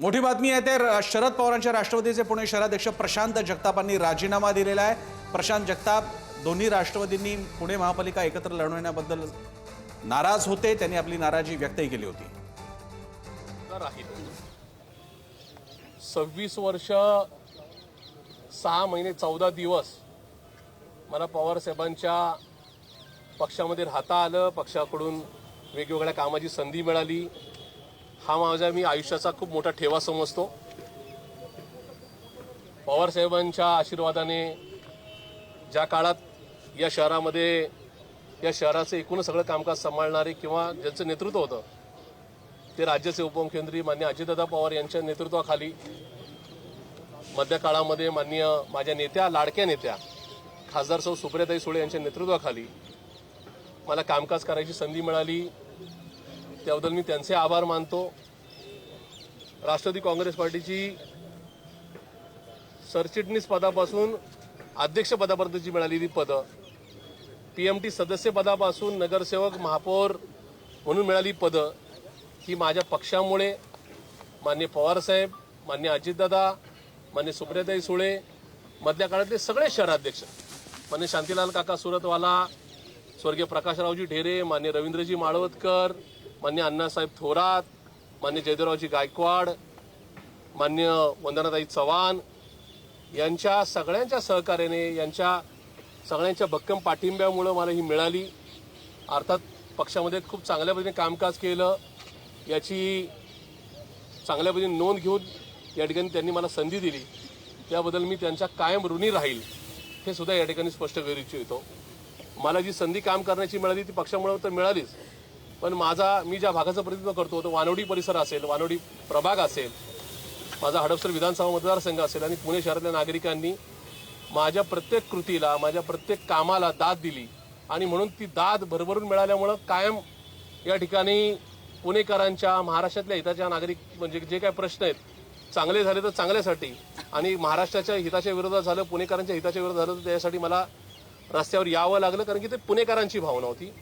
मोठी बातमी आहे ते शरद पवारांच्या राष्ट्रवादीचे पुणे शहराध्यक्ष प्रशांत जगतापांनी राजीनामा दिलेला आहे. प्रशांत जगताप दोन्ही राष्ट्रवादींनी पुणे महापालिका एकत्र लढवण्याबद्दल नाराज होते त्यांनी आपली नाराजी व्यक्तही केली होती. सव्वीस वर्ष सहा महिने चौदा दिवस मला पवारसाहेबांच्या पक्षामध्ये राहता आलं. पक्षाकडून वेगवेगळ्या कामाची संधी मिळाली. हा माझ्या मी आयुष्याचा खूप मोठा ठेवा समजतो. पवारसाहेबांच्या आशीर्वादाने ज्या काळात या शहरामध्ये या शहराचं एकूण सगळं कामकाज सांभाळणारे किंवा ज्यांचं नेतृत्व होतं ते राज्याचे उपमुख्यमंत्री मान्य अजितदादा पवार यांच्या नेतृत्वाखाली मध्य काळामध्ये माननीय माझ्या नेत्या लाडक्या नेत्या खासदार सौ सुप्रियाताई सुळे यांच्या नेतृत्वाखाली मला कामकाज करायची संधी मिळाली. त्याबद्दल मी त्यांचे आभार मानतो. राष्ट्रवादी काँग्रेस पार्टीची सरचिटणीस पदापासून अध्यक्ष पदापर्यंतची मिळालेली पदं. पीएमटी सदस्य पदापासून नगरसेवक महापौर म्हणून मिळाली पदं. ही माझ्या पक्षामुळे मान्य पवारसाहेब मान्य अजितदादा मान्य सुप्रियाताई सुळे मधल्या काळातले सगळे शहराध्यक्ष मान्य शांतीलाल काका सुरतवाला स्वर्गीय प्रकाशरावजी ढेरे मान्य रवींद्रजी माळवतकर मान्य अण्णासाहेब थोरात मान्य जयदेवरावजी गायकवाड मान्य वंदनाताई चव्हाण यांच्या सगळ्यांच्या सहकार्याने यांच्या सगळ्यांच्या भक्कम पाठिंब्यामुळं मला ही मिळाली. अर्थात पक्षामध्ये खूप चांगल्या पद्धतीने कामकाज केलं. याची चांगल्या पद्धतीने नोंद घेऊन या ठिकाणी त्यांनी मला संधी दिली. त्याबद्दल मी त्यांच्या कायम ऋणी राहील हे सुद्धा या ठिकाणी स्पष्ट करू इच्छितो. मला जी संधी काम करण्याची मिळाली ती पक्षामुळे तर मिळालीच. पण माझा मी ज्या भागाचं प्रतिनिधित्व करतो तो वानवडी परिसर असेल वानवडी प्रभाग असेल माझा हडपसर विधानसभा मतदारसंघ असेल आणि पुणे शहरातल्या नागरिकांनी माझ्या प्रत्येक कृतीला माझ्या प्रत्येक कामाला दाद दिली. आणि म्हणून ती दाद भरभरून मिळाल्यामुळं कायम या ठिकाणी पुणेकरांच्या महाराष्ट्रातल्या हिताच्या नागरिक म्हणजे जे काही प्रश्न आहेत चांगले झाले तर चांगल्यासाठी आणि महाराष्ट्राच्या हिताच्या विरोधात झालं पुणेकरांच्या हिताच्या विरोधात झालं तर त्यासाठी मला रस्त्यावर यावं लागलं कारण की ते पुणेकरांची भावना होती.